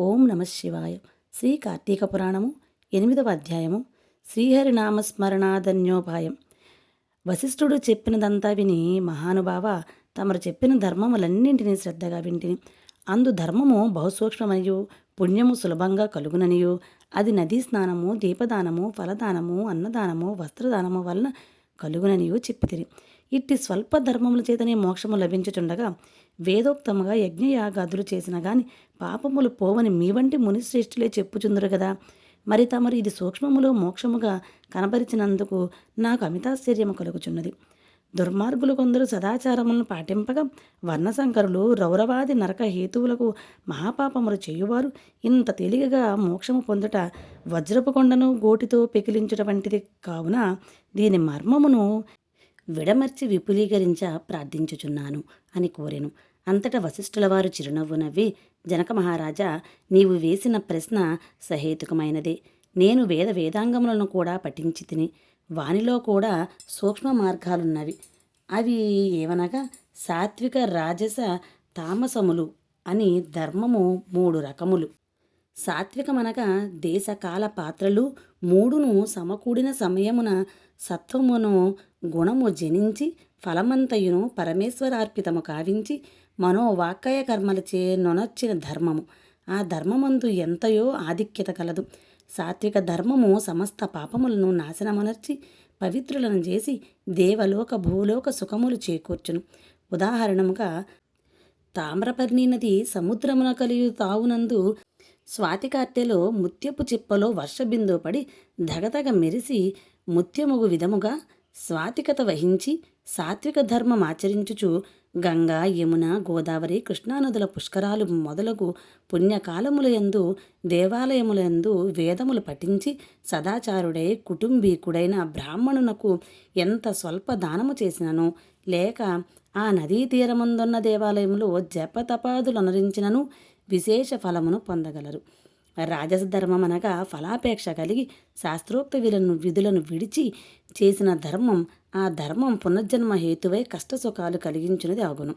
ఓం నమ శివాయ. శ్రీ కార్తీక పురాణము ఎనిమిదవ అధ్యాయము శ్రీహరినామస్మరణాధన్యోపాయం వశిష్ఠుడు చెప్పినదంతా విని మహానుభావ తమరు చెప్పిన ధర్మములన్నింటినీ శ్రద్ధగా వింటిని. అందు ధర్మము బహుసూక్ష్మమనియు పుణ్యము సులభంగా కలుగుననియు. అది నదీ స్నానము దీపదానము ఫలదానము అన్నదానము వస్త్రదానము వలన కలుగుననియు చెప్పితిరి. ఇట్టి స్వల్ప ధర్మముల చేతనే మోక్షము లభించుచుండగా వేదోక్తముగా యజ్ఞయాగాదులు చేసిన గాని పాపములు పోవని మీ వంటి మునిశ్రేష్ఠులే చెప్పుచుందురు కదా మరి తమరు ఇది సూక్ష్మములో మోక్షముగా కనపరిచినందుకు నాకు అమితాశ్చర్యము కలుగుచున్నది. దుర్మార్గులు కొందరు సదాచారములను పాటింపగా వర్ణశంకరులు రౌరవాది నరక హేతువులకు మహాపాపములు చేయువారు ఇంత తేలికగా మోక్షము పొందుట వజ్రపు కొండను గోటితో పెకిలించుట వంటిది కావున దీని మర్మమును విడమర్చి విపులీకరించ ప్రార్థించుచున్నాను అని కోరెను. అంతటా వశిష్ఠుల వారు చిరునవ్వు నవ్వి జనక మహారాజా నీవు వేసిన ప్రశ్న సహేతుకమైనదే. నేను వేద వేదాంగములను కూడా పఠించి తిని వానిలో కూడా సూక్ష్మ మార్గాలున్నవి. అవి ఏవనగా సాత్విక రాజస తామసములు అని ధర్మము మూడు రకములు. సాత్వికమనగా దేశకాల పాత్రలు మూడును సమకూడిన సమయమున సత్వమును గుణము జనించి ఫలమంతయును పరమేశ్వరార్పితము కావించి మనోవాక్కయ కర్మలచే నొనొచ్చిన ధర్మము. ఆ ధర్మమందు ఎంతయో ఆధిక్యత కలదు. సాత్విక ధర్మము సమస్త పాపములను నాశనమనర్చి పవిత్రులను చేసి దేవలోక భూలోక సుఖములు చేకూర్చును. ఉదాహరణముగా తామ్రపర్ణి నది సముద్రమున కలియు తావునందు స్వాతికార్తెలో ముత్యపు చిప్పలో వర్షబిందు పడి ధగధగ మెరిసి ముత్యముగు విధముగా స్వాతికత వహించి సాత్విక ధర్మం ఆచరించుచు గంగా యమున గోదావరి కృష్ణానదుల పుష్కరాలు మొదలగు పుణ్యకాలములయందు దేవాలయములందు వేదములు పఠించి సదాచారుడై కుటుంబీకుడైన బ్రాహ్మణునకు ఎంత స్వల్ప దానము చేసినను లేక ఆ నదీ తీరమందున్న దేవాలయములో జపతపాదులు అనరించినను విశేష ఫలమును పొందగలరు. రాజస ధర్మం అనగా ఫలాపేక్ష కలిగి శాస్త్రోక్త విధులను విధులను విడిచి చేసిన ధర్మం ఆ ధర్మం పునర్జన్మ హేతువై కష్టసుఖాలు కలిగించినది అవును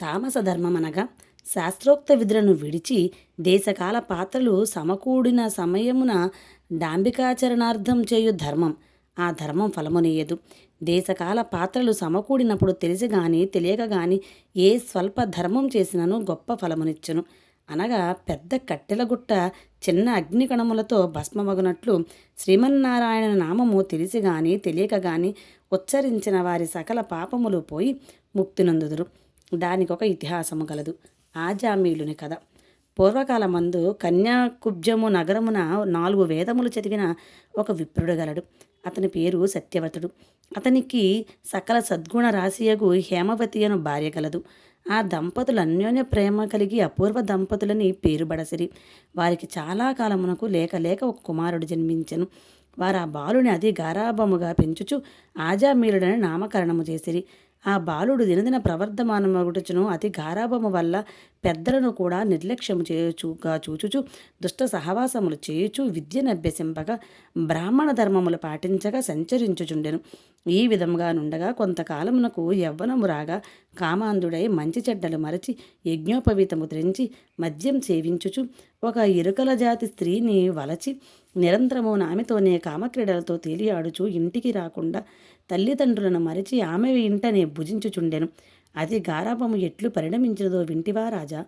తామస ధర్మం అనగా శాస్త్రోక్త విధులను విడిచి దేశకాల పాత్రలు సమకూడిన సమయమున డాంబికాచరణార్థం చేయు ధర్మం. ఆ ధర్మం ఫలమునియదు. దేశకాల పాత్రలు సమకూడినప్పుడు తెలిసి గాని తెలియక గాని ఏ స్వల్ప ధర్మం చేసినను గొప్ప ఫలమునిచ్చును. అనగా పెద్ద కట్టెల గుట్ట చిన్న అగ్నికణములతో భస్మమగునట్లు శ్రీమన్నారాయణ నామము తెలిసి గాని తెలియక గాని ఉచ్చరించిన వారి సకల పాపములు పోయి ముక్తినందుదురు. దానికొక ఇతిహాసము గలదు. ఆజామీలుని కథ. పూర్వకాలమందు కన్యాకుబ్జము నగరమున నాలుగు వేదములు చదివిన ఒక విప్రుడు గలడు. అతని పేరు సత్యవతుడు అతనికి సకల సద్గుణ రాశియగు హేమవతి అను భార్య కలదు ఆ దంపతులు అన్యోన్య ప్రేమ కలిగి అపూర్వ దంపతులని పేరు బడసిరి వారికి చాలా కాలమునకు లేక లేక ఒక కుమారుడు జన్మించెను. వారు ఆ బాలుని అతి గారాభముగా పెంచుచు ఆజామీరుడని నామకరణము చేసిరి. ఆ బాలుడు దినదిన ప్రవర్ధమానమగుటచును. అతి గారాభము వల్ల పెద్దలను కూడా నిర్లక్ష్యము చేయుచుగా చూచుచు దుష్ట సహవాసములు చేయుచు విద్యనభ్యసింపగా బ్రాహ్మణ ధర్మములు పాటించగా సంచరించుచుండెను. ఈ విధముగా నుండగా కొంతకాలమునకు యవ్వనము రాగా కామాంధుడై మంచి చెడ్డలు మరచి యజ్ఞోపవీతము త్రెంచి మద్యం సేవించుచు ఒక ఇరుకల జాతి స్త్రీని వలచి నిరంతరము ఆమెతోనే కామక్రీడలతో తేలియాడుచు ఇంటికి రాకుండా తల్లిదండ్రులను మరిచి ఆమె ఇంటనే భుజించుచుండెను. అది గారాభము ఎట్లు పరిణమించినదో వింటివా రాజా!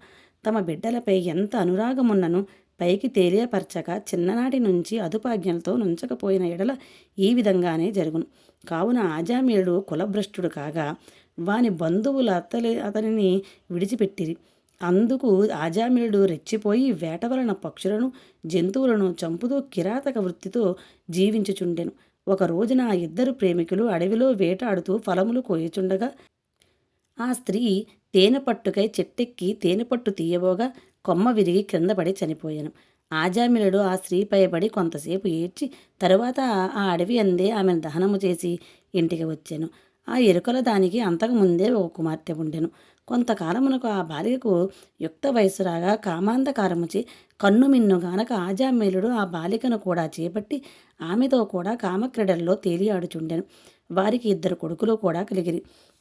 తమ బిడ్డలపై ఎంత అనురాగమున్నను! పైకి తేలియపరచక చిన్ననాటి నుంచి అదుపాజ్ఞలతో నుంచకపోయిన ఎడల ఈ విధంగానే జరుగును. కావున ఆజామీయుడు కులభ్రష్టుడు కాగా వాని బంధువులు అతలి అతనిని విడిచిపెట్టిరి. అందుకు ఆజామీయుడు రెచ్చిపోయి వేట వలన పక్షులను జంతువులను చంపుతూ కిరాతక వృత్తితో జీవించుచుండెను. ఒక రోజున ఆ ఇద్దరు ప్రేమికులు అడవిలో వేటాడుతూ ఫలములు కోయుచుండగా ఆ స్త్రీ తేనె పట్టుకై చెట్టెక్కి తేనె పట్టు తీయబోగా కొమ్మ విరిగి క్రిందపడి చనిపోయాను. ఆజామిలుడు ఆ స్త్రీపై పడి కొంతసేపు ఏడ్చి తరువాత ఆ అడవి అందే ఆమెను దహనము చేసి ఇంటికి వచ్చాను. ఆ ఎరుకల దానికి అంతకుముందే ఒక కుమార్తె ఉండెను. కొంతకాలమునకు ఆ బాలికకు యుక్త వయసు రాగా కామాంధకారముచి కన్ను మిన్ను గానక ఆజామేలుడు ఆ బాలికను కూడా చేపట్టి ఆమెతో కూడా కామక్రీడల్లో తేలియాడుచుండెను వారికి ఇద్దరు కొడుకులు కూడా కలిగిరి.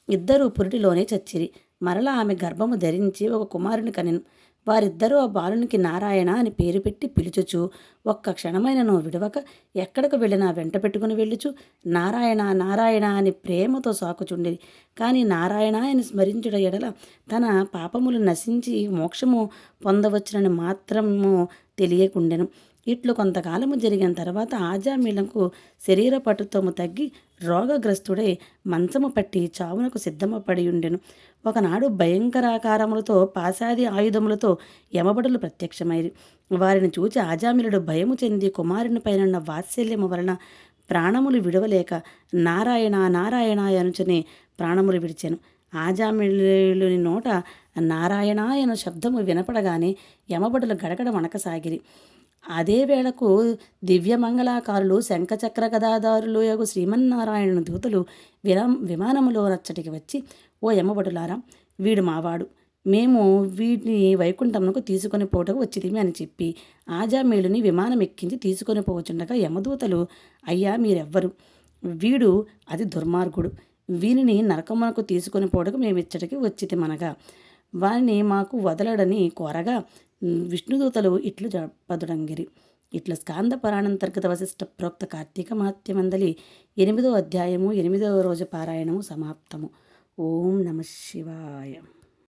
ఇద్దరు పురిటిలోనే చచ్చిరి. మరలా ఆమె గర్భము ధరించి ఒక కుమారుని కనెను. వారిద్దరూ ఆ బాలునికి నారాయణ అని పేరు పెట్టి పిలుచుచు ఒక్క క్షణమైనను విడవక ఎక్కడికి వెళ్ళినా వెంట పెట్టుకుని వెళ్ళుచు. నారాయణ నారాయణ అని ప్రేమతో సాకుచుండేది. కానీ నారాయణ అని స్మరించుట ఎడల తన పాపములు నశించి మోక్షము పొందవచ్చునని మాత్రము తెలియకుండెను. ఇట్లు కొంతకాలము జరిగిన తర్వాత ఆజామీలకు శరీర పటుత్వము తగ్గి రోగగ్రస్తుడై మంచము పట్టి చావునకు సిద్ధమపడి ఉండెను. ఒకనాడు భయంకరాకారములతో పాశాది ఆయుధములతో యమబడులు ప్రత్యక్షమైరి. వారిని చూచి ఆజామిలుడు భయము చెంది కుమారుని పైన వాత్సల్యము వలన ప్రాణములు విడవలేక నారాయణ నారాయణ అనుచుని ప్రాణములు విడిచెను. ఆజామిలుని నోట నారాయణ అను శబ్దము వినపడగానే యమబడులు గడగడ వణకసాగిరి. అదే వేళకు దివ్యమంగళాకారులు శంఖచక్ర గదాదారులు యొక్క శ్రీమన్నారాయణ దూతలు విరా విమానములో రచ్చటికి వచ్చి ఓ యమబడులారా వీడు మావాడు. మేము వీటిని వైకుంఠమునకు తీసుకొని పోటకు వచ్చిదిమి అని చెప్పి ఆజామేలుని విమానం ఎక్కించి తీసుకొని పోవచ్చుండగా యమదూతలు అయ్యా మీరెవ్వరు? వీడు అది దుర్మార్గుడు. వీనిని నరకమునకు తీసుకొని పోవటకు మేము ఇచ్చటికి వచ్చితిమనగా. వారిని మాకు వదలడని కోరగా విష్ణుదూతలు ఇట్లు పదుడంగిరి. ఇట్ల స్కాంద పురాణంతర్గత వశిష్ట ప్రోక్త కార్తీక మహత్యమందలి ఎనిమిదో అధ్యాయము ఎనిమిదవ రోజు పారాయణము సమాప్తము. ఓం నమ శివాయ.